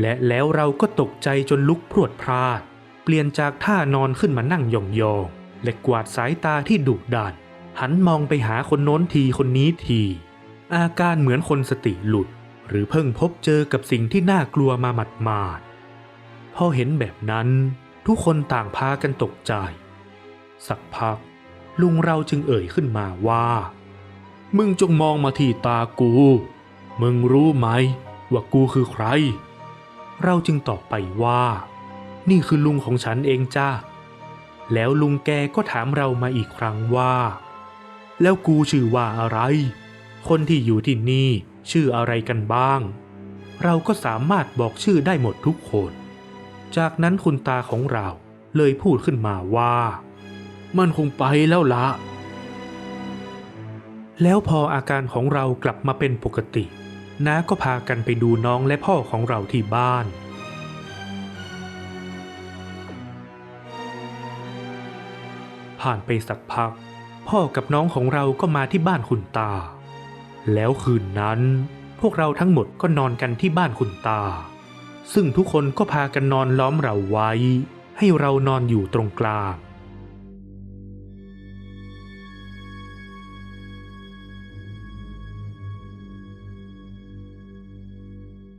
และแล้วเราก็ตกใจจนลุกพรวดพลาด เปลี่ยนจากท่านอนขึ้นมานั่งยองๆและกวาดสายตาที่ดุดันหันมองไปหาคนโน้นทีคนนี้ที อาการเหมือนคนสติหลุด หรือเพิ่งพบเจอกับสิ่งที่น่ากลัวมาหมัดมาดพอเห็นแบบนั้น ทุกคนต่างพากันตกใจ สักพัก ลุงเราจึงเอ่ยขึ้นมาว่า มึงจงมองมาที่ตากู มึงรู้ไหมว่ากูคือใคร เราจึงตอบไปว่า นี่คือลุงของฉันเองจ้าแล้วลุงแกก็ถามเรามาอีกครั้งว่า แล้วกูชื่อว่าอะไร คนที่อยู่ที่นี่ชื่ออะไรกันบ้าง เราก็สามารถบอกชื่อได้หมดทุกคน จากนั้นคุณตาของเราเลยพูดขึ้นมาว่า มันคงไปแล้วละ แล้วพออาการของเรากลับมาเป็นปกติ น้าก็พากันไปดูน้องและพ่อของเราที่บ้าน ผ่านไปสักพัก พ่อกับน้องของเราก็มาที่บ้านคุณตา แล้วคืนนั้นพวกเราทั้งหมดก็นอนกันที่บ้านคุณตา ซึ่งทุกคนก็พากันนอนล้อมเราไว้ ให้เรานอนอยู่ตรงกลาง